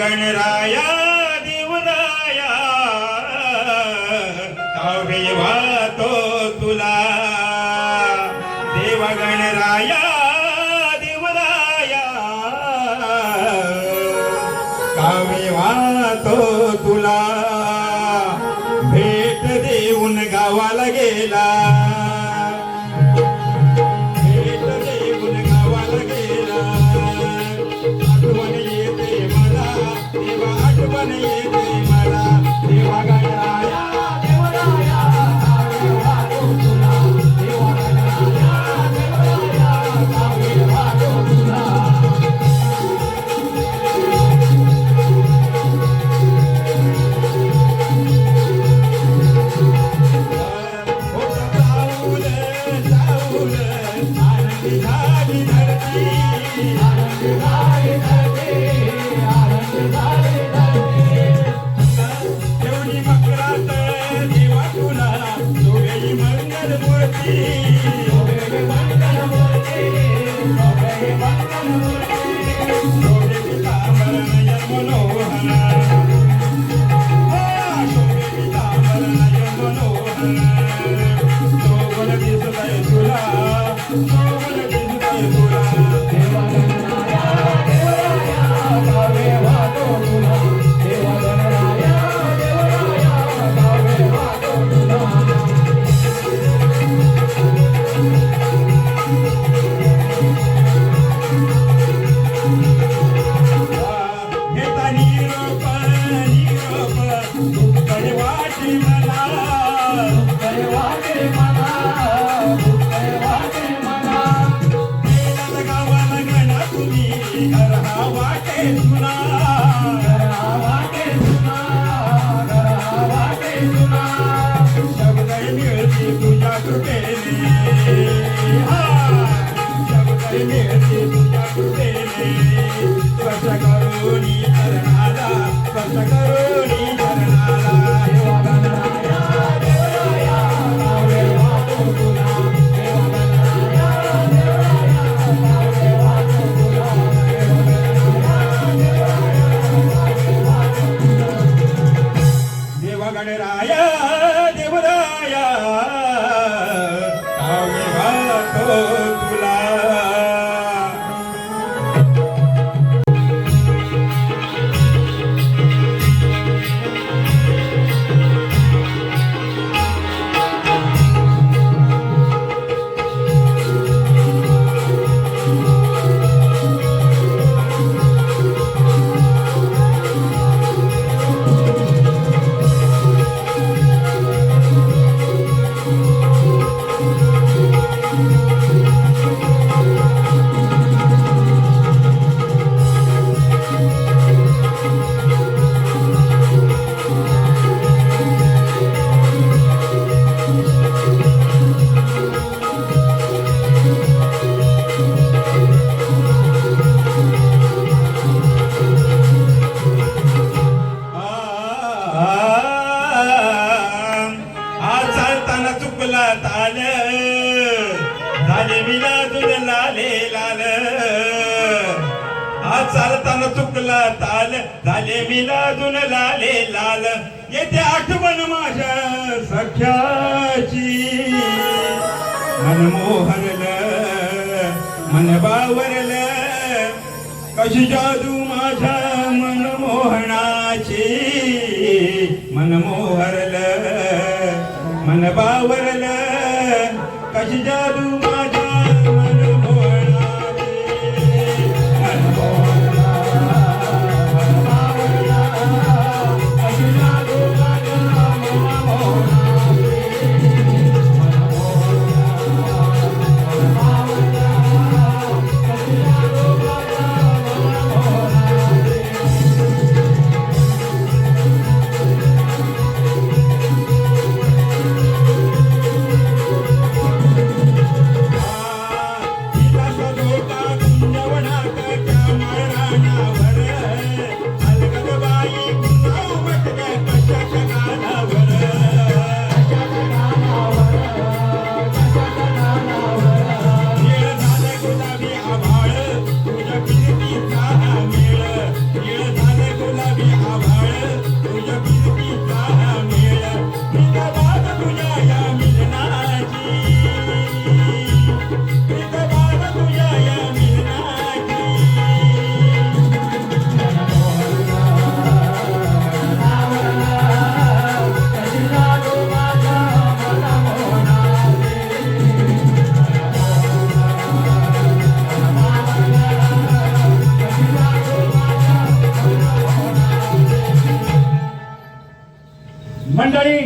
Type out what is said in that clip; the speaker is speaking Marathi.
गणराया देवराया कावे वातो तुला। देव गणराया देवराया कावे वातो तुला। भेट देऊन गावाला गेला। money. ಮಾತಾ आलं. तुझ लाले लाल. आज चालताना चुकला ताल झाले विना लाले लाल. येते आठवण माझ्या सख्याची. मन बावरल कशी जादू माझ्या मनमोहनाची. मनमोहरल मन बावरल Kajidadu मंडळी